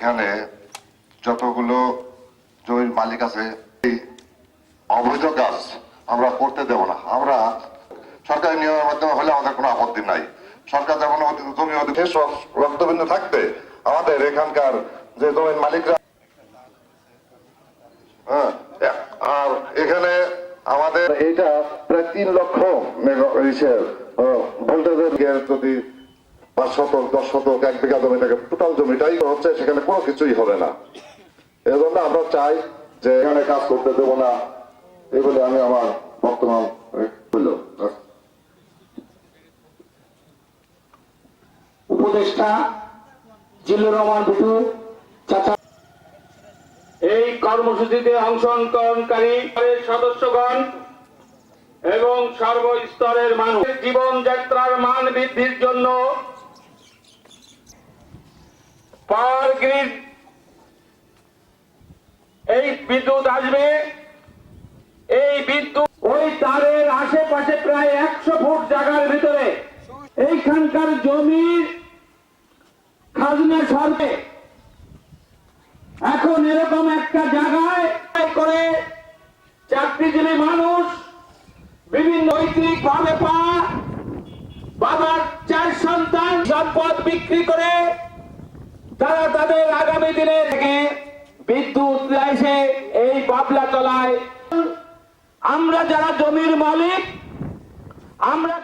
এখানে যতগুলো জমির মালিক আছে এই অবৈধ কাজ আমরা করতে দেব না। আমরা সরকারি নিয়মের মাধ্যমে হলে আমাদের কোনো আপত্তি নাই। সরকার যেমন জমি অধিকার রক্তবিন্দু থাকবে আমাদের এখানকার যে জমির মালিকরা হ্যাঁ আর এখানে আমাদের এইটা প্রায় তিন লক্ষ মেগা- ভোল্টেজের যদি পাঁচ শতক দশ শতক এক বিঘা জমি থাকে টোটাল জমিটাই হচ্ছে সেখানে কোনো কিছুই হবে না। এজন্য আমরা চাই যে এখানে কাজ করতে দেবো না। এগুলো আমি আমার বর্তমান উপদেষ্টা জিল্লুর রহমান বিটু চাচা এই কর্মসূচিতে অংশগ্রহণকারী সদস্যগণ এবং সর্বস্তরের মানুষ। জীবনযাত্রার মান বৃদ্ধির জন্য পাওয়ার গ্রিড। এই বিদ্যুৎ আসবে। এই বিদ্যুৎ ওই তারের আশেপাশে প্রায় একশো ফুট জায়গার ভিতরে। এইখানকার জমির খাজনা সরবে। এখন এরকম একটা জায়গায় করে চাকরিজীবী মানুষ বিভিন্ন নৈতিক ভাবে পা বাবার চার সন্তান সম্পদ বিক্রি করে তারা তাদের আগামী দিনে থেকে বিদ্যুৎ লাইসে এই বাবলা তলায়। আমরা যারা জমির মালিক, আমরা